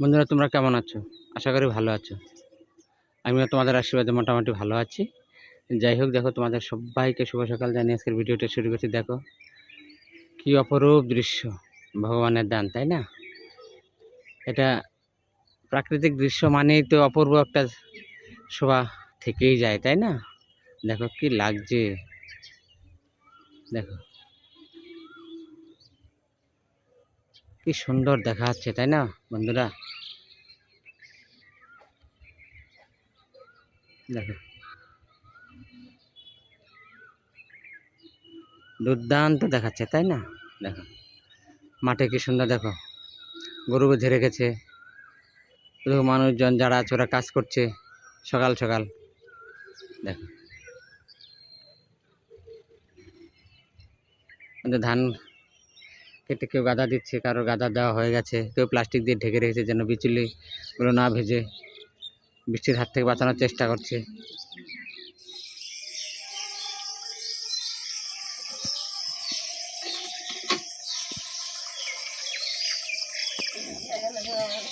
বন্ধুরা, তোমরা কেমন আছো? আশা করি ভালো আছো। আমিও তোমাদের আশীর্বাদে মোটামুটি ভালো আছি। যাই হোক, দেখো, তোমাদের সবাইকে শুভ সকাল জানিয়ে আজকের ভিডিওটা শুরু করছি। দেখো, কি অপরূপ দৃশ্য, ভগবানের দান, তাই না? এটা প্রাকৃতিক দৃশ্য মানেই তো অপূর্ব একটা শোভা থেকেই যায়, তাই না? দেখো, কি লাগছে। দেখো কি সুন্দর দেখা যাচ্ছে, তাই না, বন্ধুরা? দেখো। দুর্দান্ত দেখাচ্ছে, তাই না? দেখো। মাঠে কি সুন্দর, দেখো। গরু বেঁধে রেখেছে। মানুষজন যারা আছে, ওরা কাজ করছে সকাল সকাল। দেখো। ধান কেটে কেউ গাদা দিচ্ছে, কারও গাদা দেওয়া হয়ে গেছে। কেউ প্লাস্টিক দিয়ে ঢেকে রেখেছে যেন বিচুলিগুলো না ভেজে। বৃষ্টির হাত থেকে বাঁচানোর চেষ্টা করছে।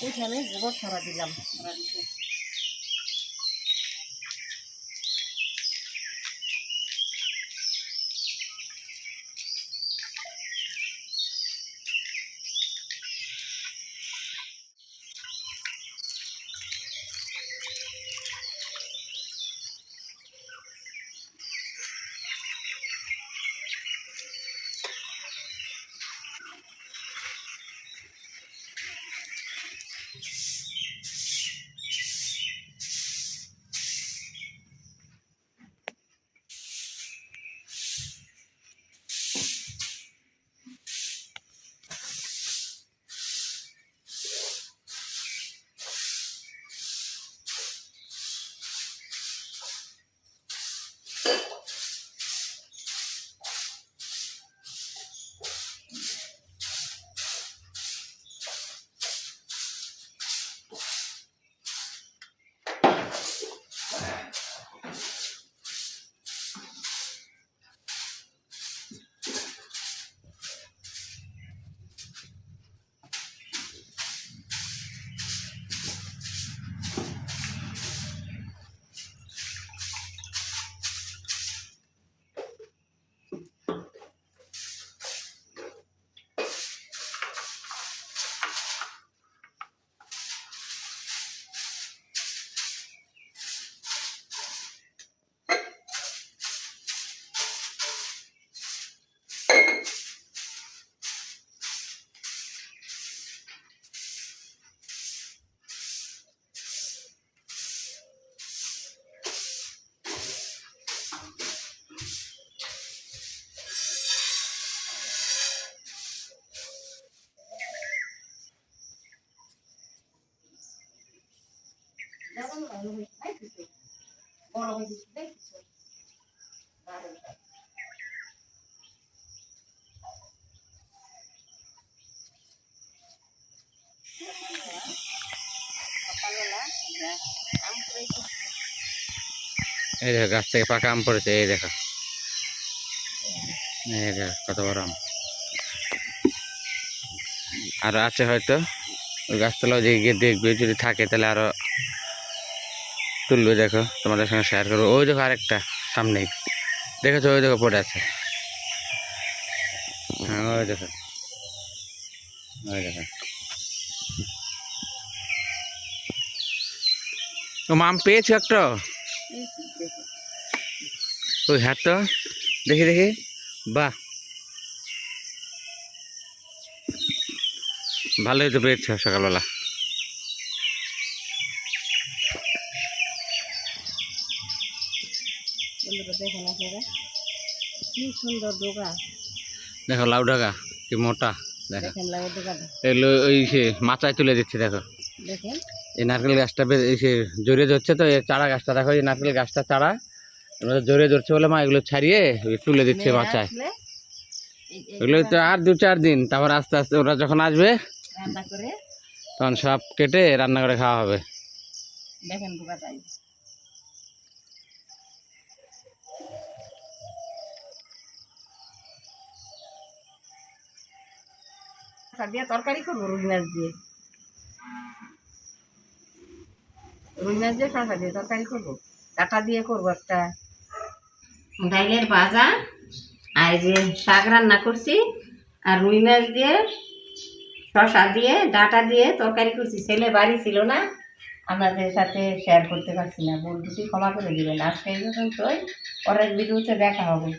এখানে গোবর ছড়া দিলাম। এই দেখো, গাছ থেকে পাকা আম পড়েছে, এই দেখো। এই দেখো, কত বড় আম। আর আছে হয়তো, ওই গাছতলাও যে গিয়ে দেখবে, যদি থাকে তাহলে আরও তুলবে, দেখো, তোমাদের সঙ্গে শেয়ার করব। ওই দেখো আরেকটা, সামনেই। দেখেছ? ওই দেখো, পড়ে আছে। হ্যাঁ ওই দেখো। ওই দেখো। ও, মাম, পেয়েছ একটা? ওই হাত তো, দেখি দেখি। বাহ। ভালোই তো পেয়েছ সকালবেলা বন্ধুরা দেখেন আপনারা। কি সুন্দর ডোকা দেখো লাউ ঢাকা কি মোটা দেখো। দেখেন এগুলো ওই সে মাচায় তুলে দিচ্ছে দেখো। দেখেন। এই নারকেল গাছটা সে জড়িয়ে ধরছে তো এই চারা গাছটা দেখো এই নারকেল গাছটা চারা। জড়িয়ে ধরছে বলে মা এগুলো ছাড়িয়ে তুলে দিচ্ছে মাচায়। এগুলো তো আর দু চার দিন তারপর আস্তে আস্তে ওরা যখন আসবে রান্না করে তখন সব কেটে রান্না করে খাওয়া হবে। দেখেন দিয়ে তরকারি করব, রুই মাছ দিয়ে। রুই মাছ দিয়ে শশা দিয়ে তরকারি করব। ডাটা দিয়ে করব একটা। ডাইলের ভাজা, আর যে শাক রান্না করছি, আর রুই মাছ দিয়ে শশা দিয়ে, ডাটা দিয়ে তরকারি করছি। ছেলে বাড়ি ছিল না আপনাদের সাথে শেয়ার করতে পারছি না। দুটি ক্ষমা করে দিবেন। আজকে এই পরের ভিডিওতে দেখা হবে।